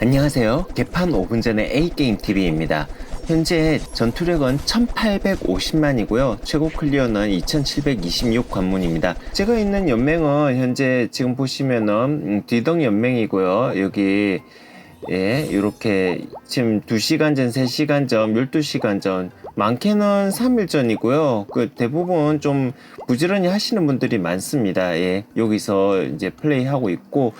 안녕하세요. 개판 5분 전의 A게임TV입니다. 현재 전투력은 1850만이고요. 최고 클리어는 2726 관문입니다. 제가 있는 연맹은 현재 지금 보시면은 음, 뒤덩 연맹이고요. 여기 예, 이렇게 지금 2시간 전, 3시간 전, 12시간 전, 많게는 3일 전이고요. 그 대부분 좀 부지런히 하시는 분들이 많습니다. 예, 여기서 이제 플레이하고 있고,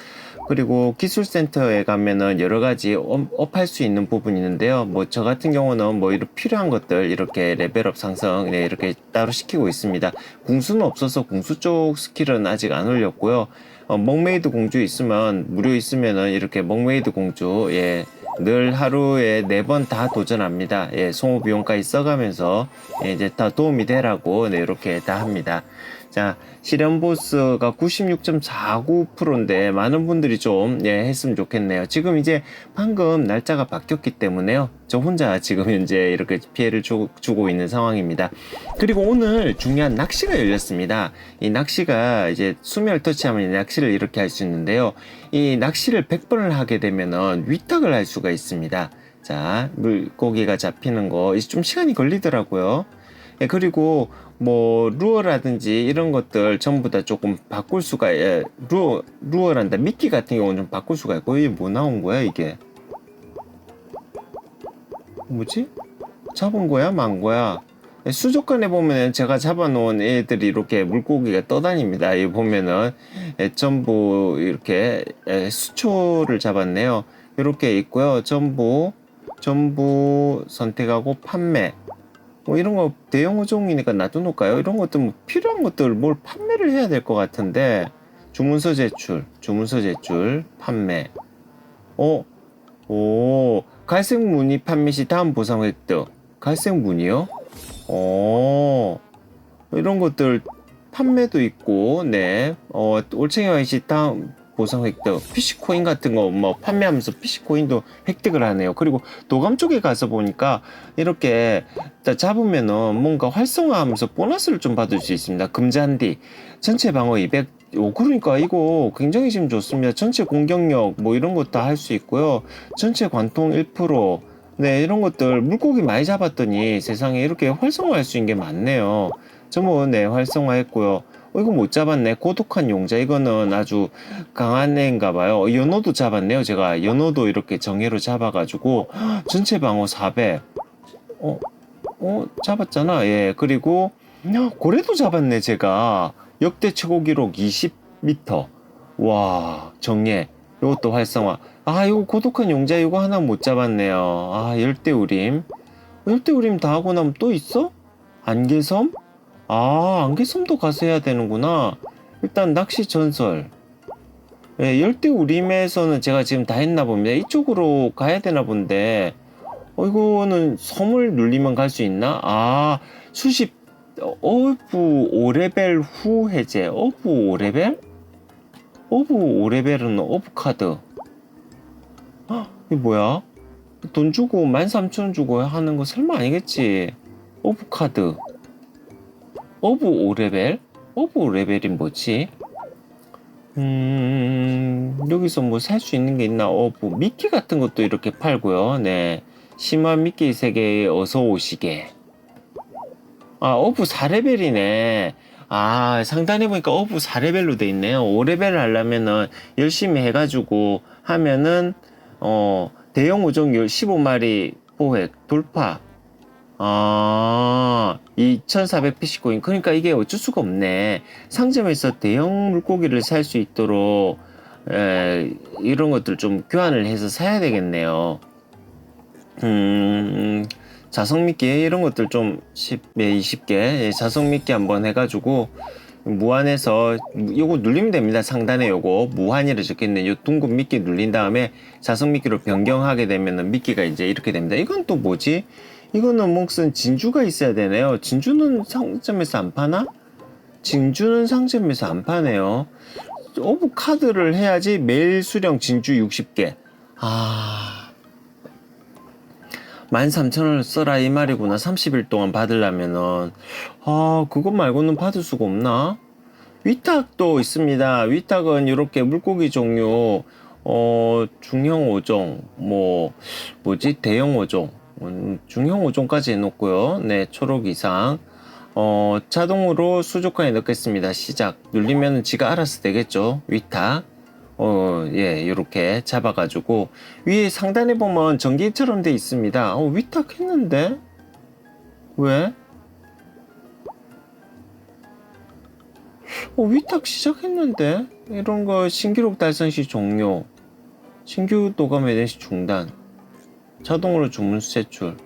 그리고 기술센터에 가면은 여러 가지 업- 업할 수 있는 부분이 있는데요. 뭐 저 같은 경우는 뭐 이렇게 필요한 것들 이렇게 레벨업 상승 네, 이렇게 따로 시키고 있습니다. 궁수는 없어서 궁수 쪽 스킬은 아직 안 올렸고요. 어, 먹메이드 공주 있으면 무료 있으면은 이렇게 먹메이드 공주 예. 늘 하루에 네 번 다 도전합니다. 예, 소모 비용까지 써가면서 예, 이제 다 도움이 되라고 네, 이렇게 다 합니다. 자, 실현 보스가 96.49%인데 많은 분들이 좀 예, 했으면 좋겠네요. 지금 이제 방금 날짜가 바뀌었기 때문에요. 저 혼자 지금 현재 이렇게 피해를 주, 주고 있는 상황입니다. 그리고 오늘 중요한 낚시가 열렸습니다. 이 낚시가 이제 수멸 터치하면 이 낚시를 이렇게 할 수 있는데요. 이 낚시를 100번을 하게 되면은 위탁을 할 수가 있습니다. 자, 물고기가 잡히는 거, 좀 시간이 걸리더라고요. 예, 그리고 뭐 루어라든지 이런 것들 전부 다 조금 바꿀 수가 예, 루어 루어란다. 미끼 같은 경우는 좀 바꿀 수가 있고 이게 뭐 나온 거야 이게? 뭐지? 잡은 거야? 만 거야? 예, 수족관에 보면은 제가 잡아놓은 애들이 이렇게 물고기가 떠다닙니다. 이 보면은. 예, 전부 이렇게 예, 수초를 잡았네요. 이렇게 있고요. 전부 전부 선택하고 판매 뭐 이런 거 대형 어종이니까 놔둬놓을까요? 이런 것들 뭐 필요한 것들 뭘 판매를 해야 될 것 같은데 주문서 제출, 주문서 제출, 판매. 어, 오, 갈색 무늬 판매 시 다음 보상 획득. 갈색 무늬요? 어, 이런 것들 판매도 있고, 네. 어, 올챙이와 시 다음 보상 획득. 피시코인 같은 거 뭐 판매하면서 피시코인도 획득을 하네요. 그리고 도감 쪽에 가서 보니까 이렇게 딱 잡으면은 뭔가 활성화하면서 보너스를 좀 받을 수 있습니다. 금잔디 전체 방어 200. 오 그러니까 이거 굉장히 지금 좋습니다. 전체 공격력 뭐 이런 것 다 할 수 있고요. 전체 관통 1%. 네 이런 것들 물고기 많이 잡았더니 세상에 이렇게 활성화할 수 있는 게 많네요. 전부 네 활성화했고요. 어, 이거 못 잡았네. 고독한 용자. 이거는 아주 강한 애인가 봐요. 어, 연어도 잡았네요. 제가 연어도 이렇게 정예로 잡아가지고 전체 방어 400. 어, 어, 잡았잖아. 예. 그리고 고래도 잡았네. 제가 역대 최고 기록 20m. 와, 정예. 이것도 활성화. 아, 이거 고독한 용자 이거 하나 못 잡았네요. 아, 열대 우림. 열대 우림 다 하고 나면 또 있어? 안개섬? 아, 안개섬도 가서 해야 되는구나. 일단 낚시 전설. 예, 열대우림에서는 제가 지금 다 했나 봅니다. 이쪽으로 가야 되나 본데. 어, 이거는 섬을 눌리면 갈 수 있나? 아, 수십, 어, 어부 5레벨 후 해제. 어부 5레벨? 어부 5레벨은 어부 카드. 헉, 이게 뭐야? 돈 주고 13,000원 주고 하는 거 설마 아니겠지? 어부 카드. 어부 5레벨? 어부 5레벨이 뭐지? 음, 여기서 뭐 살 수 있는 게 있나? 어부 미끼 같은 것도 이렇게 팔고요. 네. 심한 미끼 세계에 어서 오시게. 아, 어부 4레벨이네. 아, 상단에 보니까 어부 4레벨로 돼 있네요. 5레벨을 하려면은 열심히 해가지고 하면은, 어, 대형 우정 15마리 포획 돌파. 아, 2,400 PC코인. 그러니까 이게 어쩔 수가 없네. 상점에서 대형 물고기를 살 수 있도록, 에, 이런 것들 좀 교환을 해서 사야 되겠네요. 음, 자석미끼 이런 것들 좀 10, 예, 20개 예, 자석미끼 한번 해가지고 무한해서 요거 눌리면 됩니다 상단에 요거 무한이라 적혀있는 요 둥근 미끼 눌린 다음에 자석미끼로 변경하게 되면은 미끼가 이제 이렇게 됩니다 이건 또 뭐지 이거는 몫은 진주가 있어야 되네요 진주는 상점에서 안 파나 진주는 상점에서 안 파네요 오브 카드를 해야지 매일 수령 진주 60개 아 13,000원을 써라 이 말이구나. 30일 동안 받으려면은. 아, 그것 말고는 받을 수가 없나? 위탁도 있습니다. 위탁은 이렇게 물고기 종류, 어, 중형 5종, 뭐, 뭐지, 대형 5종, 음, 중형 5종까지 해놓고요. 네, 초록 이상. 어, 자동으로 수족관에 넣겠습니다. 시작. 눌리면 지가 알아서 되겠죠. 위탁. 어, 예, 이렇게 잡아가지고, 위에 상단에 보면 전기처럼 돼 있습니다. 어, 위탁했는데? 왜? 어, 위탁 시작했는데? 이런 거 신기록 달성 시 종료. 신규 도감 매달 시 중단. 자동으로 주문 제출.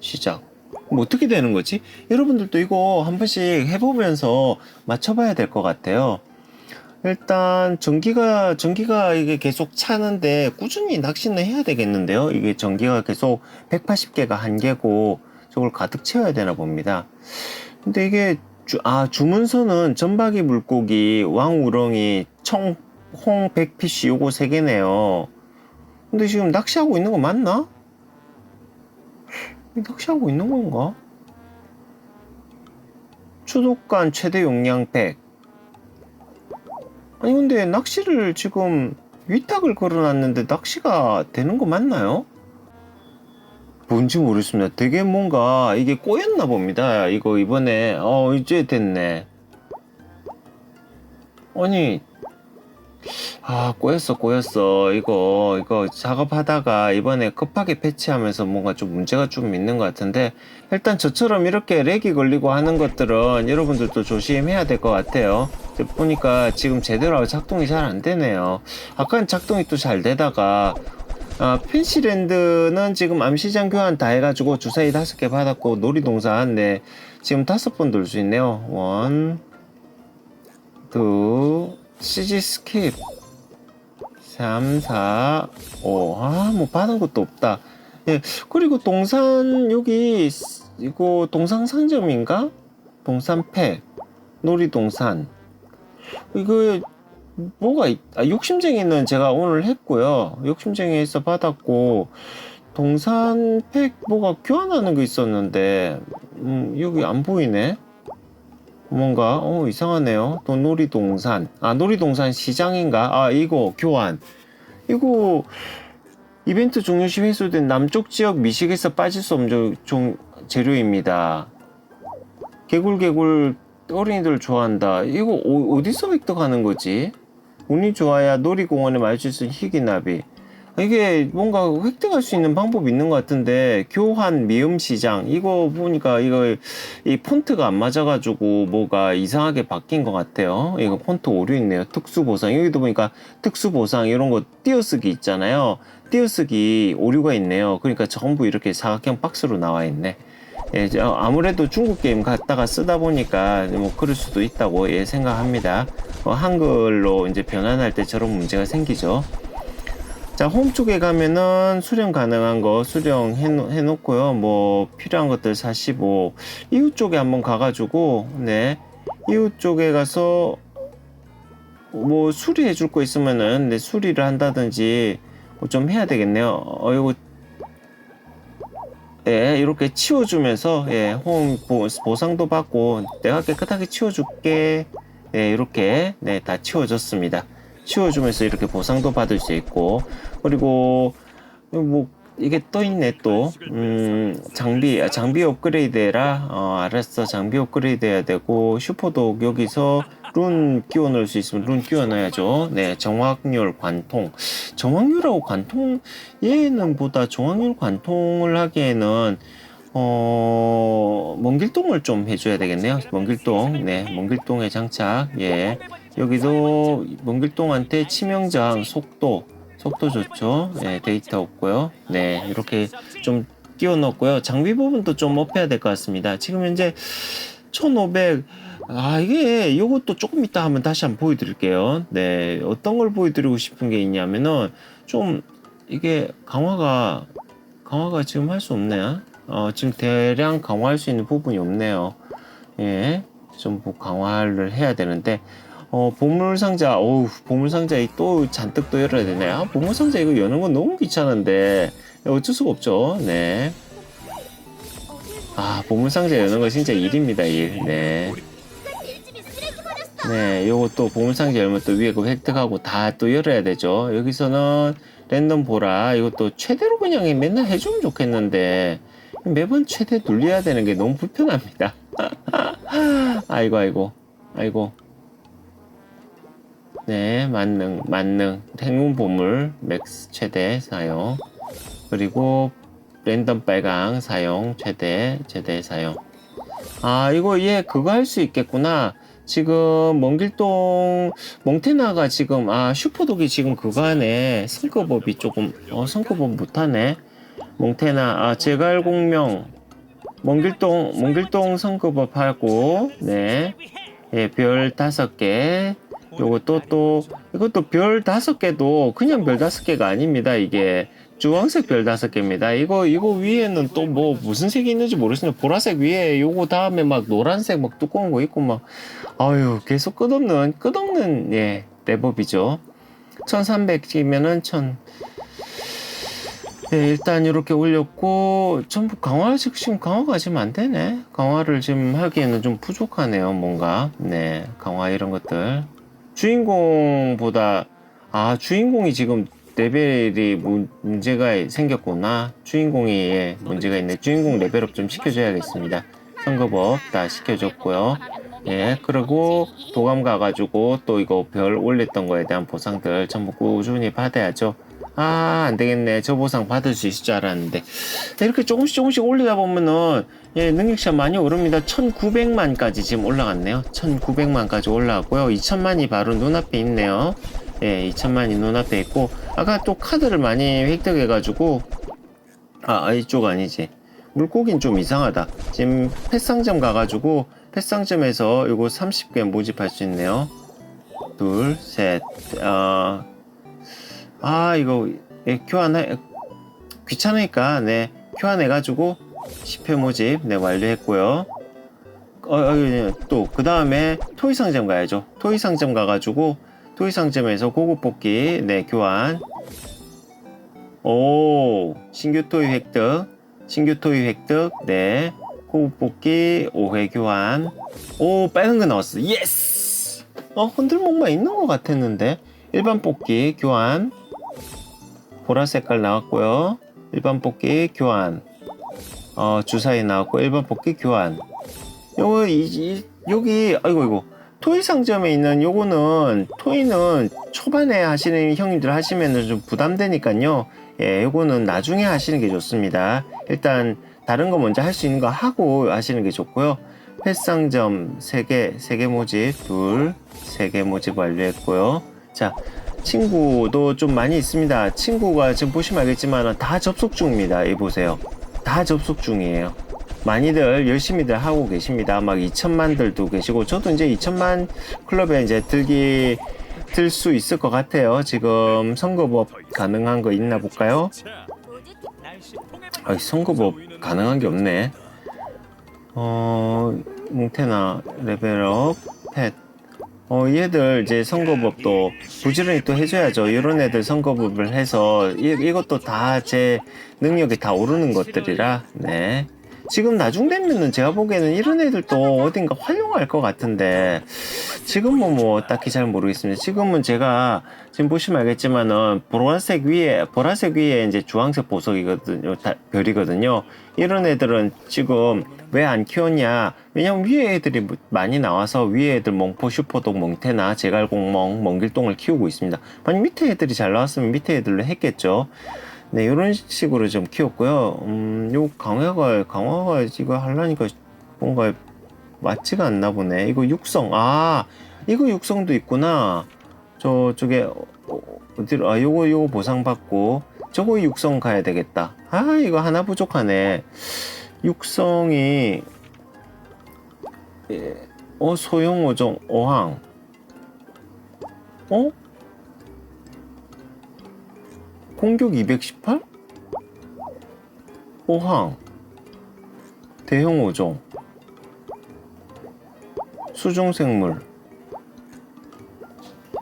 시작. 뭐 어떻게 되는 거지? 여러분들도 이거 한 번씩 해보면서 맞춰봐야 될 것 같아요. 일단 전기가 전기가 이게 계속 차는데 꾸준히 낚시는 해야 되겠는데요. 이게 전기가 계속 180개가 한 개고 저걸 가득 채워야 되나 봅니다. 근데 이게 주, 아 주문서는 전박이 물고기 왕우렁이 청홍 백피쉬 요거 세 개네요. 근데 지금 낚시하고 있는 거 맞나? 낚시하고 있는 건가? 추독관 최대 용량 100 아니 근데 낚시를 지금 위탁을 걸어놨는데 낚시가 되는 거 맞나요? 뭔지 모르겠습니다. 되게 뭔가 이게 꼬였나 봅니다. 이거 이번에 어 이제 됐네. 아니 아 꼬였어 꼬였어. 이거 이거 작업하다가 이번에 급하게 패치하면서 뭔가 좀 문제가 좀 있는 것 같은데 일단 저처럼 이렇게 렉이 걸리고 하는 것들은 여러분들도 조심해야 될 것 같아요. 보니까 지금 제대로 작동이 잘 안 되네요. 아까는 작동이 또 잘 되다가 아, 펜시랜드는 지금 암시장 교환 다 해가지고 주사위 다섯 개 받았고 놀이동산 네. 지금 다섯 번 돌 수 있네요. 원, 투, CG 스킵 3, 4, 5. 아, 뭐 받은 것도 없다. 예, 그리고 동산 여기 이거 동상 상점인가? 동산팩 놀이동산 이거 뭐가 있, 아, 욕심쟁이는 제가 오늘 했고요. 욕심쟁이에서 받았고 동산팩 뭐가 교환하는 거 있었는데 음, 여기 안 보이네. 뭔가 어 이상하네요. 또 놀이동산 아 놀이동산 시장인가? 아 이거 교환 이거 이벤트 종료 시 회수된 남쪽 지역 미식에서 빠질 수 없는 종, 재료입니다. 개굴개굴 어린이들 좋아한다. 이거 어, 어디서 획득하는 거지? 운이 좋아야 놀이공원에 마주칠 수 있는 희귀나비. 이게 뭔가 획득할 수 있는 방법이 있는 것 같은데 교환 미음 시장 이거 보니까 이거 이 폰트가 안 맞아가지고 뭐가 이상하게 바뀐 것 같아요. 이거 폰트 오류 있네요. 특수 보상 여기도 보니까 특수 보상 이런 거 띄어쓰기 있잖아요. 띄어쓰기 오류가 있네요. 그러니까 전부 이렇게 사각형 박스로 나와 있네. 예, 저 아무래도 중국 게임 갖다가 쓰다 보니까 뭐 그럴 수도 있다고 예, 생각합니다. 어, 한글로 이제 변환할 때 저런 문제가 생기죠. 자, 홈 쪽에 가면은 수령 가능한 거 수령 해, 놓고요. 뭐 필요한 것들 사시고 이웃 쪽에 한번 가가지고 네 이웃 쪽에 가서 뭐 수리해 줄 거 있으면은 네, 수리를 한다든지 뭐 좀 해야 되겠네요. 어 이거 예, 이렇게 치워주면서 예, 홈 보, 보상도 받고 내가 깨끗하게 치워줄게. 네, 이렇게 네, 다 치워졌습니다. 치워주면서 이렇게 보상도 받을 수 있고 그리고 뭐 이게 또 있네 또. 음, 장비 아, 장비 업그레이드라. 어, 알았어 장비 업그레이드 해야 되고 슈퍼독 여기서 룬 끼워 넣을 수 있으면 룬 끼워 넣어야죠. 네 정확률 관통. 정확률하고 관통 얘는 보다 정확률 관통을 하기에는 어, 먼길동을 좀 해줘야 되겠네요. 먼길동, 네, 먼길동에 장착, 예. 여기도 먼길동한테 치명장, 속도, 속도 좋죠. 네, 데이터 없고요. 네, 이렇게 좀 끼워 넣었고요. 장비 부분도 좀 업해야 될 것 같습니다. 지금 현재 1500, 아, 이게, 이것도 조금 이따 한번 다시 한번 보여드릴게요. 네, 어떤 걸 보여드리고 싶은 게 있냐면은, 좀, 이게 강화가, 강화가 지금 할 수 없네. 어, 지금 대량 강화할 수 있는 부분이 없네요. 예, 전부 강화를 해야 되는데, 어, 보물상자, 어우, 보물상자 또 잔뜩 또 열어야 되네. 아, 보물상자 이거 여는 건 너무 귀찮은데, 어쩔 수가 없죠. 네. 아, 보물상자 여는 거 진짜 일입니다, 일. 네. 네, 요것도 보물상자 열면 또 위에 그 획득하고 다 또 열어야 되죠. 여기서는 랜덤 보라 이것도 최대로 그냥 맨날 해주면 좋겠는데 매번 최대 눌려야 되는 게 너무 불편합니다. 아이고 아이고 아이고. 네, 만능 만능. 행운 보물 맥스 최대 사용. 그리고 랜덤 빨강 사용 최대 최대 사용. 아 이거 얘 그거 할 수 있겠구나. 지금 먼길동 몽테나가 지금 아 슈퍼독이 지금 그거 하네. 성급업이 조금 어 성급업 못하네. 몽테나 아 제갈공명. 먼길동 먼길동 성급업 하고 네예별 다섯 개 요것도 또 이것도 별 다섯 개도 그냥 별 다섯 개가 아닙니다 이게. 주황색 별 다섯 개입니다. 이거 이거 위에는 또 뭐 무슨 색이 있는지 모르겠는데 보라색 위에 요거 다음에 막 노란색 막 두꺼운 거 있고 막. 아유 계속 끝없는 끝없는 예 랩업이죠. 1300이면은 1000 네, 일단 이렇게 올렸고 전부 강화 지금 강화가 지금 안 되네. 강화를 지금 하기에는 좀 부족하네요 뭔가. 네 강화 이런 것들 주인공보다 아 주인공이 지금 레벨이 문- 문제가 생겼구나. 주인공이 예, 문제가 있네. 주인공 레벨업 좀 시켜줘야겠습니다. 선거법 다 시켜줬고요. 예 그리고 도감 가가지고 또 이거 별 올렸던 거에 대한 보상들 전부 꾸준히 받아야죠 아 안 되겠네. 저 보상 받을 수 있을 줄 알았는데. 이렇게 조금씩 조금씩 올리다 보면은 예 능력치가 많이 오릅니다. 1900만까지 지금 올라갔네요. 1900만까지 올라갔고요. 2000만이 바로 눈앞에 있네요. 예 2000만이 눈앞에 있고 아까 또 카드를 많이 획득해가지고 아 이쪽 아니지. 물고기는 좀 이상하다. 지금 펫상점 가가지고 펫상점에서 요거 30개 모집할 수 있네요. 둘셋 어, 아 이거 예, 교환해 귀찮으니까 네 교환해가지고 10회 모집 네 완료했고요. 어, 어, 또그 다음에 토이 상점 가야죠. 토이 상점 가가지고 토이 상점에서 고급 뽑기 네 교환. 오 신규 토이 획득 신규 토이 획득 네 고급 뽑기 5회 교환. 오 빨간 거 나왔어. 예스! 어 흔들목만 있는 것 같았는데. 일반 뽑기 교환 보라 색깔 나왔고요. 일반 뽑기 교환. 어 주사위 나왔고 일반 뽑기 교환. 요거 이, 이 여기 아이고 이거. 토이 상점에 있는 요거는 토이는 초반에 하시는 형님들 하시면은 좀 부담되니까요. 예 요거는 나중에 하시는 게 좋습니다. 일단 다른 거 먼저 할 수 있는 거 하고 하시는 게 좋고요. 펫상점 3개 3개 모집 둘 3개 모집 완료했고요. 자 친구도 좀 많이 있습니다 친구가 지금 보시면 알겠지만 다 접속 중입니다 이 보세요 다 접속 중이에요 많이들 열심히들 하고 계십니다. 막 2천만들도 계시고 저도 이제 2천만 클럽에 이제 들기 들 수 있을 것 같아요. 지금 선거법 가능한 거 있나 볼까요? 아, 선거법 가능한 게 없네. 어, 뭉테나 레벨업 펫. 어, 얘들 이제 선거법도 부지런히 또 해줘야죠. 이런 애들 선거법을 해서 이, 이것도 다 제 능력이 다 오르는 것들이라, 네. 지금 나중 되면은 제가 보기에는 이런 애들도 어딘가 활용할 것 같은데 지금은 뭐 딱히 잘 모르겠습니다. 지금은 제가 지금 보시면 알겠지만은 보라색 위에 보라색 위에 이제 주황색 보석이거든요. 다- 별이거든요. 이런 애들은 지금 왜 안 키웠냐? 왜냐면 위에 애들이 뭐 많이 나와서 위에 애들 멍포, 슈퍼독, 멍테나, 제갈공멍, 멍길동을 키우고 있습니다. 만약 밑에 애들이 잘 나왔으면 밑에 애들로 했겠죠. 네, 이런 식으로 좀 키웠고요. 음, 요 강화가, 강화가 이거 하려니까 뭔가 맞지가 않나 보네. 이거 육성, 아, 이거 육성도 있구나. 저쪽에, 어, 어디로, 아, 요거, 요거 보상받고, 저거 육성 가야 되겠다. 아, 이거 하나 부족하네. 육성이, 예, 어, 소형 오종, 어항. 어? 공격 218? 호항 대형 오종 수중생물.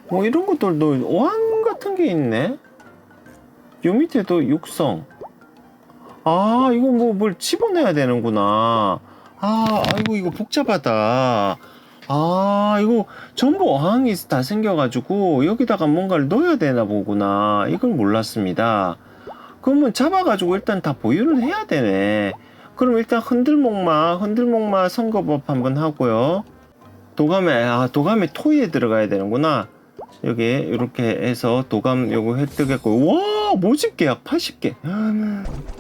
뭐 이런 것들도 어항 같은 게 있네? 요 밑에도 육성. 아 이거 뭐 뭘 집어내야 되는구나. 아 아이고 이거 복잡하다 아, 이거 전부 어항이 다 생겨가지고 여기다가 뭔가를 넣어야 되나 보구나. 이걸 몰랐습니다. 그러면 잡아가지고 일단 다 보유를 해야 되네. 그럼 일단 흔들목마, 흔들목마 선거법 한번 하고요. 도감에, 아, 도감에 토이에 들어가야 되는구나. 여기 이렇게 해서 도감 요거 획득했고, 와, 모집 계약 80개.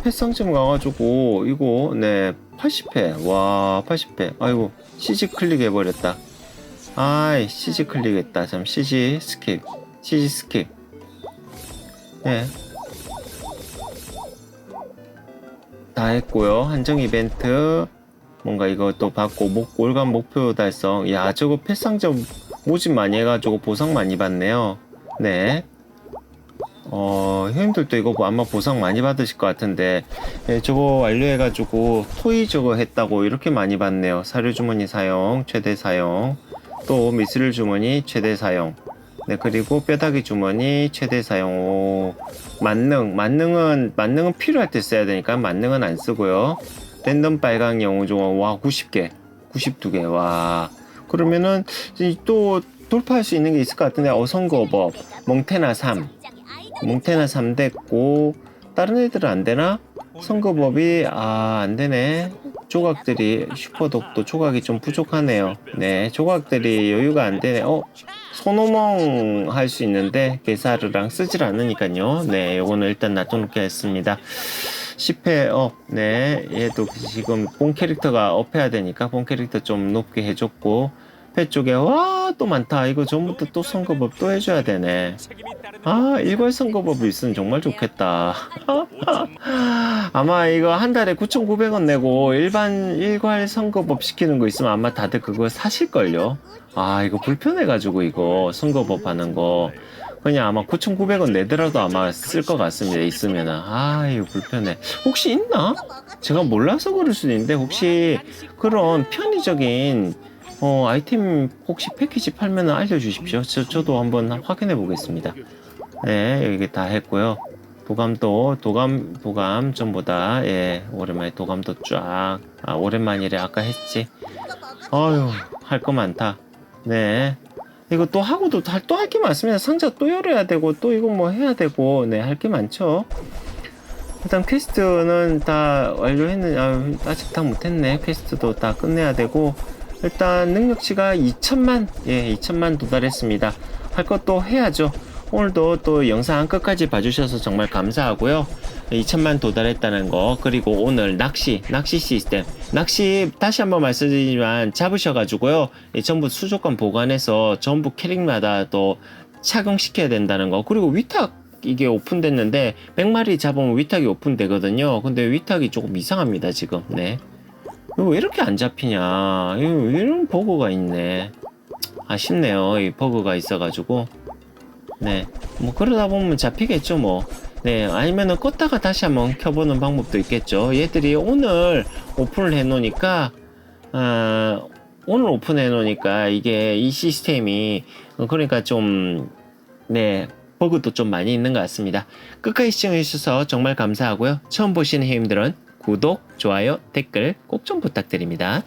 횟상점 가가지고 이거 네 80회 와 80회 아이고 CG 클릭해버렸다. 아이 CG 클릭했다. 참 CG 스킵 CG 스킵 네. 다 했고요. 한정 이벤트. 뭔가 이것도 받고 목, 올간 목표 달성. 야 저거 패상점 모집 많이 해가지고 보상 많이 받네요. 네 어, 형님들도 이거 뭐 아마 보상 많이 받으실 것 같은데, 예, 저거 완료해가지고 토이 저거 했다고 이렇게 많이 받네요. 사료 주머니 사용, 최대 사용, 또 미스릴 주머니 최대 사용, 네, 그리고 뼈다귀 주머니 최대 사용, 오, 만능, 만능은, 만능은 필요할 때 써야 되니까 만능은 안 쓰고요. 랜덤 빨강 영웅종은, 와, 90개, 92개, 와. 그러면은, 이또 돌파할 수 있는 게 있을 것 같은데, 어성거법, 멍테나 3, 몽테나 3 됐고 다른 애들은 안 되나? 선거법이 아 안 되네. 조각들이 슈퍼독도 조각이 좀 부족하네요. 네, 조각들이 여유가 안 되네. 어, 소노몽 할수 있는데 게사르랑 쓰질 않으니까요. 네, 요거는 일단 놔둬놓게 했습니다. 10회 업, 네, 얘도 지금 본 캐릭터가 업해야 되니까 본 캐릭터 좀 높게 해줬고 회 쪽에 와 또 많다. 이거 전부터 또 선거법 또 해줘야 되네. 아 일괄 선거법이 있으면 정말 좋겠다. 아마 이거 한 달에 9,900원 내고 일반 일괄 선거법 시키는 거 있으면 아마 다들 그거 사실걸요. 아 이거 불편해가지고 이거 선거법 하는 거 그냥 아마 9,900원 내더라도 아마 쓸 것 같습니다. 있으면은 아 이거 불편해. 혹시 있나? 제가 몰라서 그럴 수도 있는데 혹시 그런 편의적인 어, 아이템 혹시 패키지 팔면 알려주십시오. 저, 저도 한번 확인해 보겠습니다. 네, 여기 다 했고요. 도감도, 도감, 도감, 전부 다, 예, 오랜만에 도감도 쫙, 아, 오랜만이래. 아까 했지. 어휴, 할 거 많다. 네. 이거 또 하고도 또 할 게 많습니다. 상자 또 열어야 되고, 또 이거 뭐 해야 되고, 네, 할 게 많죠. 일단 퀘스트는 다 완료했는, 아, 아직 다 못했네. 퀘스트도 다 끝내야 되고, 일단 능력치가 2천만, 예, 2천만 도달했습니다. 할 것도 해야죠. 오늘도 또 영상 끝까지 봐주셔서 정말 감사하고요. 2천만 도달했다는 거 그리고 오늘 낚시 낚시 시스템 낚시 다시 한번 말씀드리지만 잡으셔가지고요 이 전부 수족관 보관해서 전부 캐릭마다 또 착용시켜야 된다는 거 그리고 위탁 이게 오픈됐는데 100마리 잡으면 위탁이 오픈되거든요 근데 위탁이 조금 이상합니다 지금 네 왜 이렇게 안 잡히냐 이런 버그가 있네 아쉽네요 이 버그가 있어가지고 네, 뭐 그러다 보면 잡히겠죠 뭐. 네, 아니면은 껐다가 다시 한번 켜보는 방법도 있겠죠. 얘들이 오늘 오픈을 해놓으니까, 아, 오늘 오픈해 놓으니까 이게 이 시스템이 그러니까 좀, 네, 버그도 좀 많이 있는 것 같습니다. 끝까지 시청해주셔서 정말 감사하고요. 처음 보시는 회원들은 구독, 좋아요, 댓글 꼭 좀 부탁드립니다.